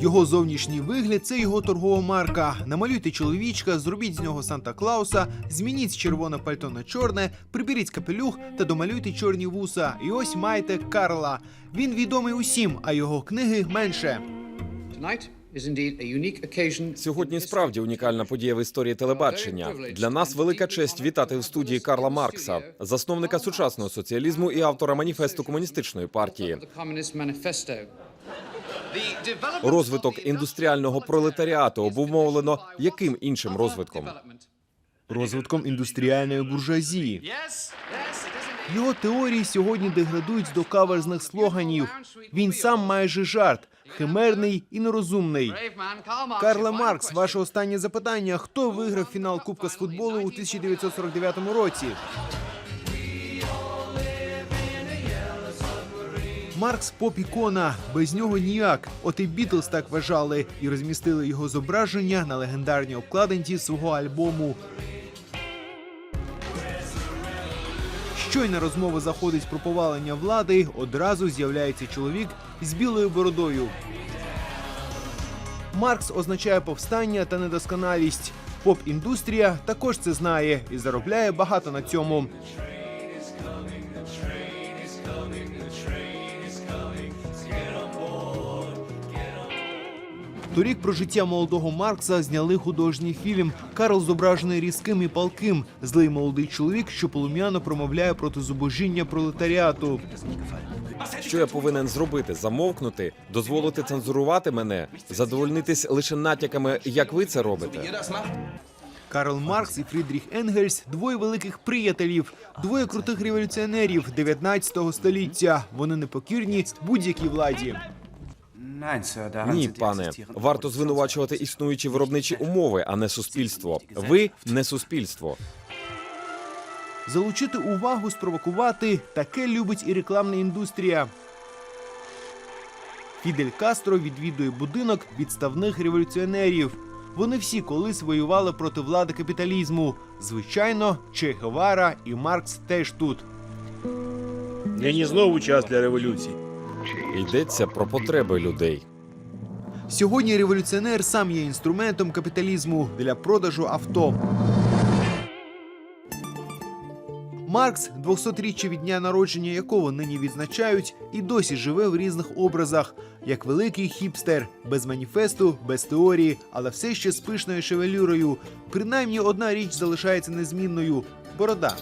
Його зовнішній вигляд це його торгова марка. Намалюйте чоловічка, зробіть з нього Санта Клауса, змініть червоне пальто на чорне, приберіть капелюх та домалюйте чорні вуса. І ось маєте Карла. Він відомий усім, а його книги менше. Сьогодні справді унікальна подія в історії телебачення. Для нас велика честь вітати в студії Карла Маркса, засновника сучасного соціалізму і автора маніфесту комуністичної партії. Розвиток індустріального пролетаріату обумовлено яким іншим розвитком? Розвитком індустріальної буржуазії. Його теорії сьогодні деградують до каверзних слоганів. Він сам майже жарт, химерний і нерозумний. Карла Маркс, ваше останнє запитання. Хто виграв фінал Кубка з футболу у 1949 році? Маркс поп ікона, без нього ніяк. От і Бітлз так вважали і розмістили його зображення на легендарній обкладинці свого альбому. Щойно розмова заходить про повалення влади, одразу з'являється чоловік з білою бородою. Маркс означає повстання та недосконалість. Поп-індустрія також це знає і заробляє багато на цьому. Торік про життя молодого Маркса зняли художній фільм. Карл зображений різким і палким, злий молодий чоловік, що полум'яно промовляє проти зубожіння пролетаріату. Що я повинен зробити? Замовкнути, дозволити цензурувати мене, задовольнитись лише натяками, як ви це робите. Карл Маркс і Фрідріх Енгельс двоє великих приятелів, двоє крутих революціонерів 19 століття. Вони непокірні будь-якій владі. Ні, пане, варто звинувачувати існуючі виробничі умови, а не суспільство. Ви не суспільство. Залучити увагу, спровокувати таке любить і рекламна індустрія. Фідель Кастро відвідує будинок відставних революціонерів. Вони всі колись воювали проти влади капіталізму. Звичайно, Че Гевара і Маркс теж тут. Нині знову час для революції. Йдеться про потреби людей. Сьогодні революціонер сам є інструментом капіталізму для продажу авто. Маркс, 200-річчя від дня народження якого нині відзначають, і досі живе в різних образах, як великий хіпстер, без маніфесту, без теорії, але все ще з пишною шевелюрою. Принаймні одна річ залишається незмінною борода.